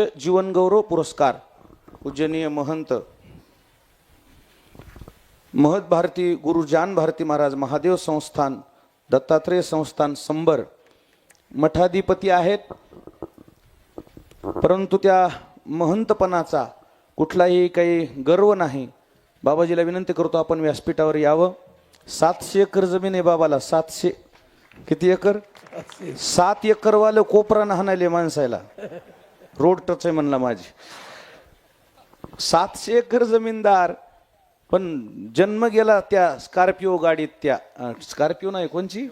जीवनगौरव पुरस्कार पूजनीय महंत महत भारती गुरु जान भारती महाराज महादेव संस्थान दत्तात्रेय संस्थान संबर मठाधिपती आहेत. परंतु त्या महंतपणाचा कुठलाही काही गर्व नाही. बाबाजीला विनंती करतो आपण व्यासपीठावर यावं. सातशे एकर जमीन आहे बाबाला सातशे किती एकर? सात एकरवालं कोपरा हाणायले माणसाला रोड टच आहे म्हणला माझी. सातशे एकर जमीनदार पण जन्म गेला त्या स्कॉर्पिओ गाडीत त्या स्कॉर्पिओ नाही कोणची?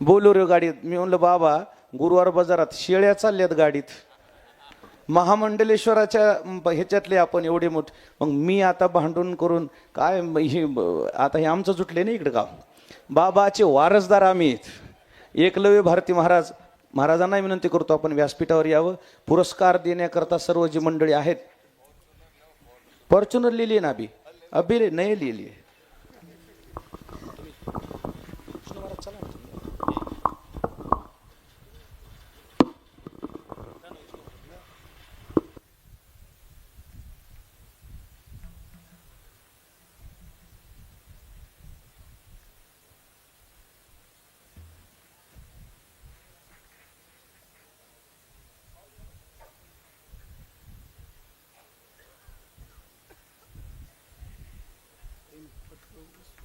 बोलोरो गाडीत. मी म्हणलं बाबा गुरुवार बाजारात शेळ्या चालल्यात गाडीत. महामंडलेश्वराच्या ह्याच्यातले आपण एवढे मोठे मग मी आता भांडून करून काय हे आता हे आमचं जुटले ना इकडे गाव. बाबाचे वारसदार आम्ही आहेत. एकलव्य भारती महाराज महाराजांना विनंती करतो आपण व्यासपीठावर यावं. पुरस्कार देण्याकरता सर्व जी मंडळी आहेत फॉर्च्युनर लिहिली ना अभि? अभि नाही लिहिली rules.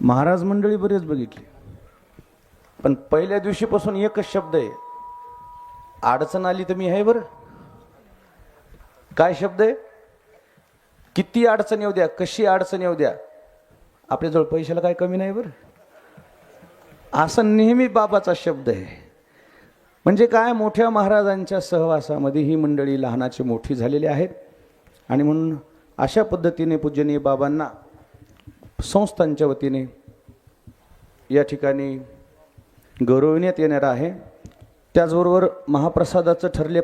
महाराज मंडळी बरेच बघितली. पण पहिल्या दिवशीपासून एकच शब्द आहे. अडचण आली तर मी आहे बरं. काय शब्द आहे? किती अडचण येऊ द्या कशी अडचण येऊ द्या? आपल्याजवळ पैशाला काय कमी नाही बरं. असा नेहमी बाबाचा शब्द आहे. म्हणजे काय? मोठ्या महाराजांच्या सहवासामध्ये ही मंडळी लहानाची मोठी झालेली आहेत. आणि म्हणून अशा पद्धतीने पूजनीय बाबांना संस्थांच्या वतीने या ठिकाणी गौरविण्यात येणार आहे. त्याचबरोबर महाप्रसादाचं ठरले